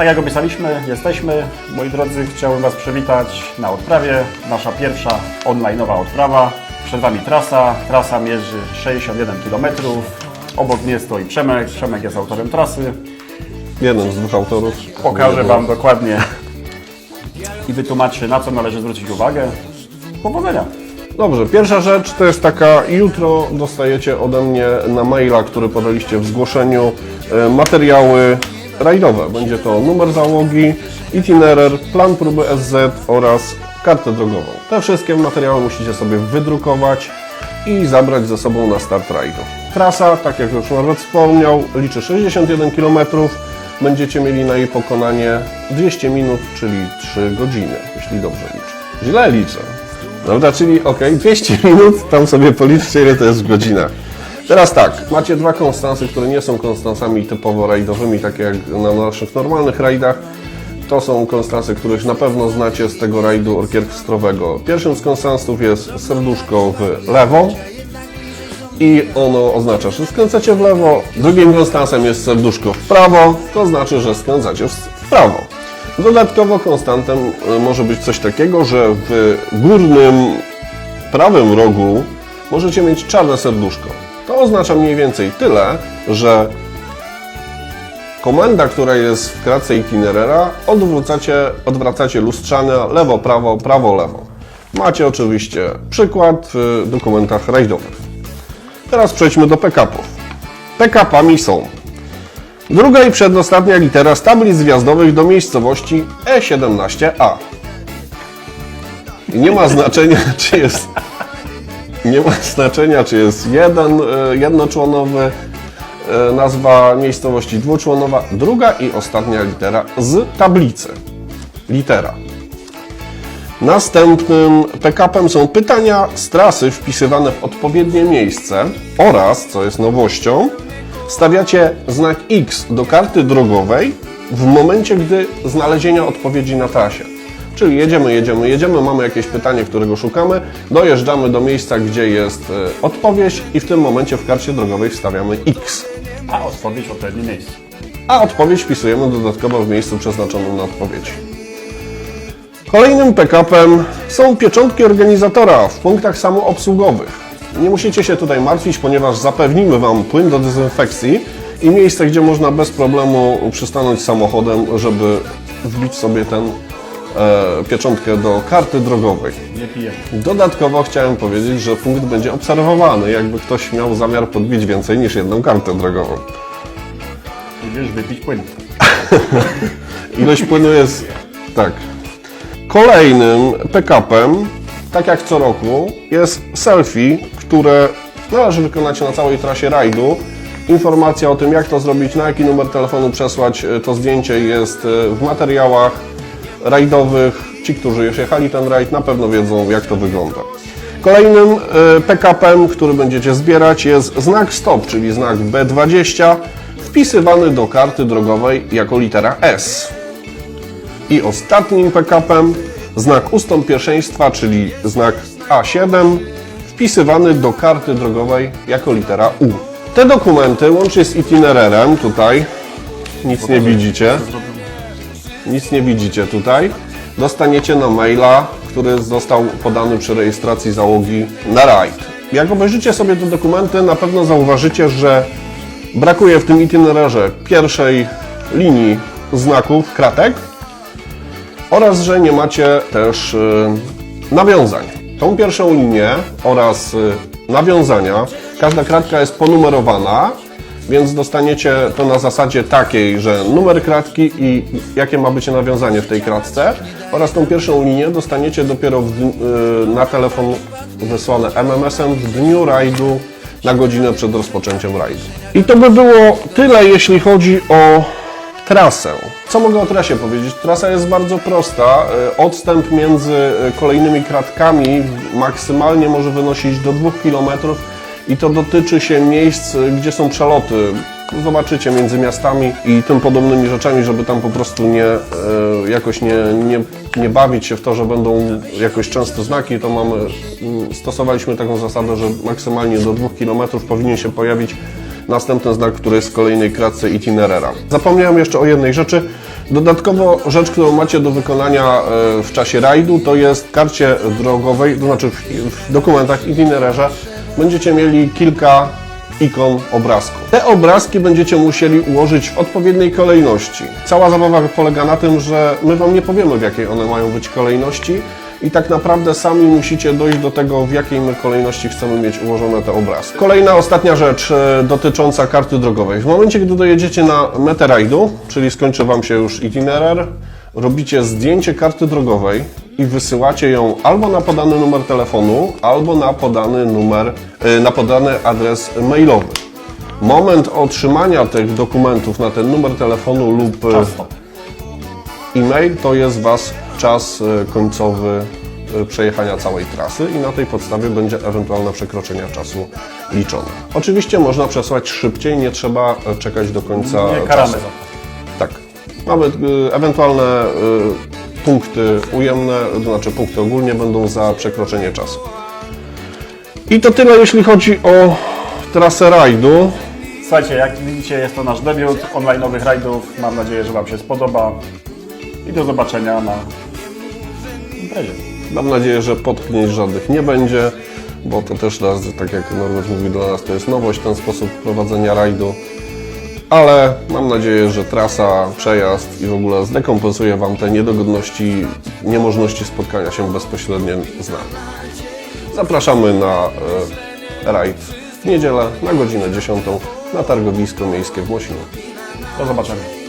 Tak jak obiecaliśmy, jesteśmy. Moi drodzy, chciałbym Was przywitać na odprawie. Nasza pierwsza online'owa odprawa. Przed Wami trasa. Trasa mierzy 61 km. Obok mnie stoi Przemek. Przemek jest autorem trasy. Jeden z dwóch autorów. Pokażę Wam dokładnie i wytłumaczy, na co należy zwrócić uwagę. Powodzenia! Dobrze, pierwsza rzecz to jest taka, jutro dostajecie ode mnie na maila, który podaliście w zgłoszeniu, e, materiały rajdowe. Będzie to numer załogi, itinerer, plan próby SZ oraz kartę drogową. Te wszystkie materiały musicie sobie wydrukować i zabrać ze sobą na start rajdu. Trasa, tak jak już Norbert wspomniał, liczy 61 km. Będziecie mieli na jej pokonanie 200 minut, czyli 3 godziny, jeśli dobrze liczę. Źle liczę. Prawda? Czyli ok, 200 minut, tam sobie policzcie ile to jest w godzinach. Teraz tak, macie dwa konstansy, które nie są konstansami typowo rajdowymi, takie jak na naszych normalnych rajdach. To są konstansy, których na pewno znacie z tego rajdu orkiestrowego. Pierwszym z konstansów jest serduszko w lewo i ono oznacza, że skręcacie w lewo. Drugim konstansem jest serduszko w prawo, to znaczy, że skręcacie w prawo. Dodatkowo konstantem y, może być coś takiego, że w górnym prawym rogu możecie mieć czarne serduszko. Oznacza mniej więcej tyle, że komenda, która jest w kratce itinerera, odwracacie, odwracacie lustrzane lewo, prawo, prawo, lewo. Macie oczywiście przykład w dokumentach rajdowych. Teraz przejdźmy do PKP-ów. PKP-ami są druga i przedostatnia litera z tablic zjazdowych do miejscowości E17A. I nie ma znaczenia, czy jest nie ma znaczenia, czy jest jeden e, jednoczłonowy e, nazwa miejscowości dwuczłonowa, druga i ostatnia litera z tablicy. Litera. Następnym PKP-em są pytania z trasy wpisywane w odpowiednie miejsce oraz, co jest nowością, stawiacie znak X do karty drogowej w momencie, gdy znalezienia odpowiedzi na trasie. Czyli jedziemy, jedziemy, jedziemy, mamy jakieś pytanie, którego szukamy, dojeżdżamy do miejsca, gdzie jest e, odpowiedź i w tym momencie w karcie drogowej wstawiamy X. A odpowiedź w odpowiednim miejscu. A odpowiedź wpisujemy dodatkowo w miejscu przeznaczonym na odpowiedź. Kolejnym PKP-em są pieczątki organizatora w punktach samoobsługowych. Nie musicie się tutaj martwić, ponieważ zapewnimy Wam płyn do dezynfekcji i miejsce, gdzie można bez problemu przystanąć samochodem, żeby wbić sobie tę e, pieczątkę do karty drogowej. Nie piję. Dodatkowo chciałem powiedzieć, że punkt będzie obserwowany, jakby ktoś miał zamiar podbić więcej niż jedną kartę drogową. Idziesz wypić płyn. Ilość płynu jest tak. Kolejnym PKP-em, tak jak co roku, jest selfie, które należy wykonać na całej trasie rajdu. Informacja o tym, jak to zrobić, na jaki numer telefonu przesłać e, to zdjęcie jest e, w materiałach rajdowych. Ci, którzy już jechali ten rajd, na pewno wiedzą, jak to wygląda. Kolejnym e, PKP-em, który będziecie zbierać, jest znak stop, czyli znak B20, wpisywany do karty drogowej jako litera S. I ostatnim PKP-em znak ustąp pierwszeństwa, czyli znak A7, wpisywany do karty drogowej jako litera U. Te dokumenty, łącznie z itinererem, tutaj nic nie widzicie, nic nie widzicie tutaj, dostaniecie na maila, który został podany przy rejestracji załogi na rajd. Jak obejrzycie sobie te dokumenty, na pewno zauważycie, że brakuje w tym itinerarze pierwszej linii znaków, kratek, oraz że nie macie też y, nawiązań. Tą pierwszą linię oraz y, nawiązania, każda kratka jest ponumerowana, więc dostaniecie to na zasadzie takiej, że numer kratki i jakie ma być nawiązanie w tej kratce oraz tą pierwszą linię dostaniecie dopiero w, y, na telefon wysłane MMS-em w dniu rajdu na godzinę przed rozpoczęciem rajdu. I to by było tyle, jeśli chodzi o trasę. Co mogę o trasie powiedzieć? Trasa jest bardzo prosta. E, Odstęp między e, kolejnymi kratkami maksymalnie może wynosić do 2 km i to dotyczy się miejsc, gdzie są przeloty. Zobaczycie między miastami i tym podobnymi rzeczami, żeby tam po prostu nie, e, jakoś nie, nie, nie bawić się w to, że będą jakoś często znaki, to mamy, mm, stosowaliśmy taką zasadę, że maksymalnie do 2 km powinien się pojawić następny znak, który jest w kolejnej kratce itinerera. Zapomniałem jeszcze o jednej rzeczy. Dodatkowo rzecz, którą macie do wykonania e, w czasie rajdu, to jest w karcie drogowej, to znaczy w, dokumentach, itinerarze, będziecie mieli kilka ikon obrazków. Te obrazki będziecie musieli ułożyć w odpowiedniej kolejności. Cała zabawa polega na tym, że my Wam nie powiemy, w jakiej one mają być kolejności i tak naprawdę sami musicie dojść do tego, w jakiej my kolejności chcemy mieć ułożone te obrazki. Kolejna, ostatnia rzecz e, dotycząca karty drogowej. W momencie, gdy dojedziecie na metę rajdu, czyli skończy Wam się już itinerar, robicie zdjęcie karty drogowej i wysyłacie ją albo na podany numer telefonu, albo na podany numer, e, na podany adres mailowy. Moment otrzymania tych dokumentów na ten numer telefonu lub stop. e-mail to jest Was czas e, końcowy przejechania całej trasy i na tej podstawie będzie ewentualne przekroczenia czasu liczone. Oczywiście można przesłać szybciej, nie trzeba e, czekać do końca Nie karamy. Tak. Mamy y, ewentualne y, punkty ujemne, to znaczy punkty ogólnie będą za przekroczenie czasu. I to tyle, jeśli chodzi o trasę rajdu. Słuchajcie, jak widzicie, jest to nasz debiut online'owych rajdów. Mam nadzieję, że Wam się spodoba. I do zobaczenia na imprezie. Mam nadzieję, że potknięć żadnych nie będzie, bo to też nas, tak jak Norbert mówił do nas, to jest nowość, ten sposób prowadzenia rajdu. Ale mam nadzieję, że trasa, przejazd i w ogóle zdekompensuje Wam te niedogodności, niemożności spotkania się bezpośrednio z nami. Zapraszamy na e, rajd w niedzielę na godzinę 10 na targowisko miejskie w Mosinie. Do zobaczenia.